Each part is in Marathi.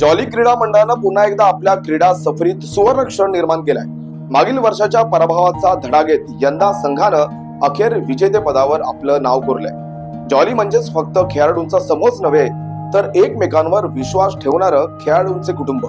जॉली क्रीडा मंडळानं पुन्हा एकदा आपल्या क्रीडा सफरीत सुवर्ण क्षण निर्माण केलाय. मागील वर्षाच्या पराभवाचा धडा घेत यंदा संघानं अखेर विजेतेपदावर आपलं नाव कोरलंय. जॉली म्हणजेच फक्त खेळाडूंचा समूहच नव्हे तर एकमेकांवर विश्वास ठेवणारं खेळाडूंचे कुटुंब.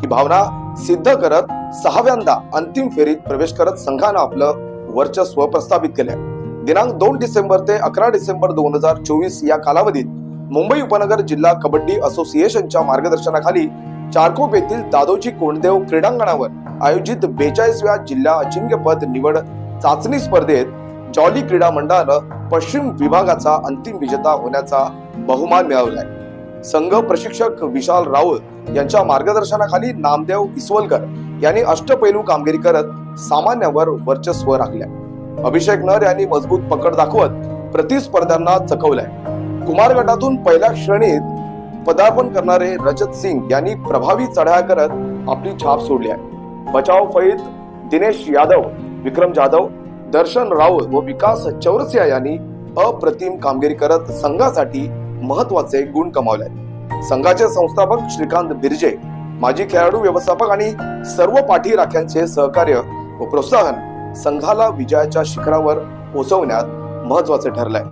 ही भावना सिद्ध करत सहाव्यांदा अंतिम फेरीत प्रवेश करत संघानं आपलं वर्चस्व प्रस्थापित केलंय. दिनांक दोन डिसेंबर ते अकरा डिसेंबर दोन हजार चोवीस या कालावधीत मुंबई उपनगर जिल्हा कबड्डी असोसिएशनच्या मार्गदर्शनाखाली चारकोप येथील दादोजी कोंडदेव क्रीडांगणावर आयोजित बेचाळीसव्या जिल्हा अजिंक्यपद निवड चाचणी स्पर्धेत जॉली क्रीडा मंडळानं पश्चिम विभागाचा अंतिम विजेता होण्याचा बहुमान मिळवलाय. संघ प्रशिक्षक विशाल राऊत यांच्या मार्गदर्शनाखाली नामदेव इसवलकर यांनी अष्टपैलू कामगिरी करत सामान्यावर वर्चस्व राखल्या. अभिषेक नर यांनी मजबूत पकड दाखवत प्रतिस्पर्ध्यांना चकवलंय. कुमार गटातून पहिल्या श्रेणीत पदार्पण करणारे रजत सिंग यांनी प्रभावी चढाया करत आपली छाप सोडली आहे. बचाव फळीत दिनेश यादव विक्रम जाधव दर्शन राऊत व विकास चौरसिया यांनी अप्रतिम कामगिरी करत संघासाठी महत्त्वाचे गुण कमावले संघाचे संस्थापक श्रीकांत बिर्जे माजी खेळाडू व्यवस्थापक आणि सर्व पाठी राख्यांचे सहकार्य व प्रोत्साहन संघाला विजयाच्या शिखरावर पोहोचवण्यात महत्त्वाचे ठरलंय.